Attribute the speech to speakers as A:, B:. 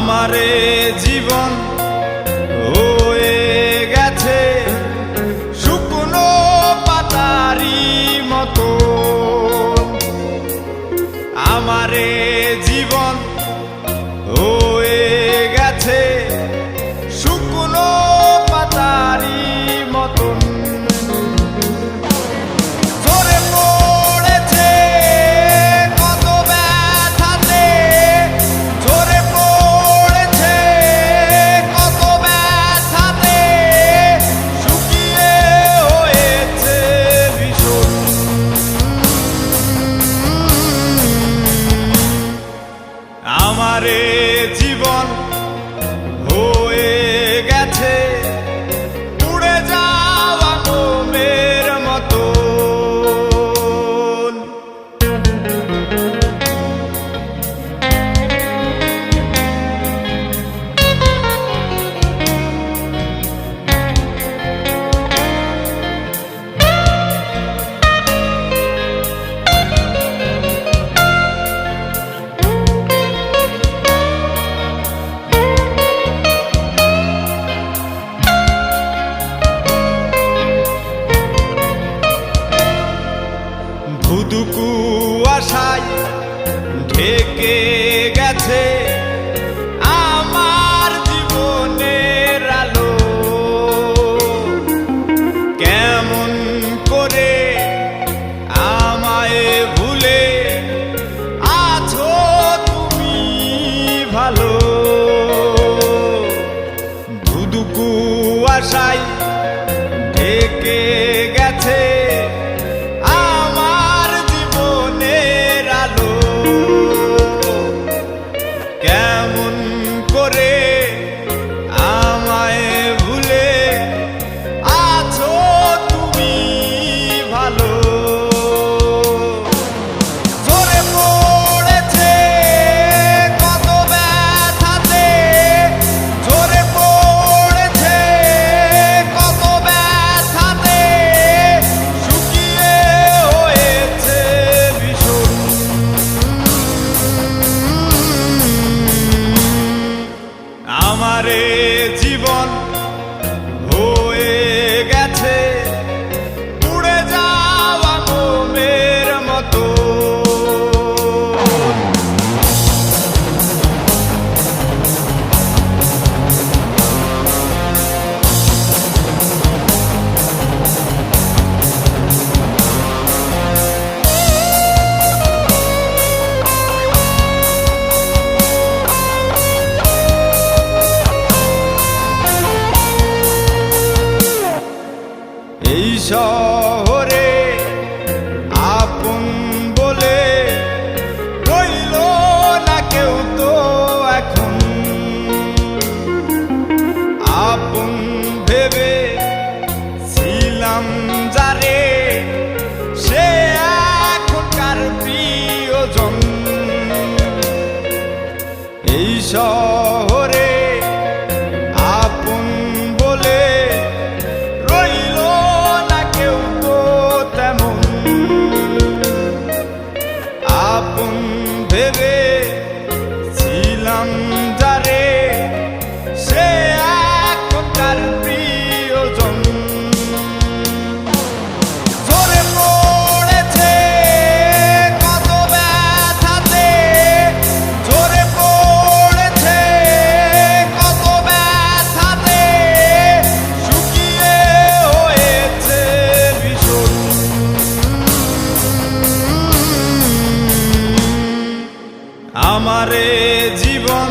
A: আমারে জীবন ও valor. এই শহরে আপন বলে রইল না কেউ তো এখন। আপন ভেবে ছিলাম যারে, সে এখনকার প্রিয়জন। এই শহর আমারে জীবন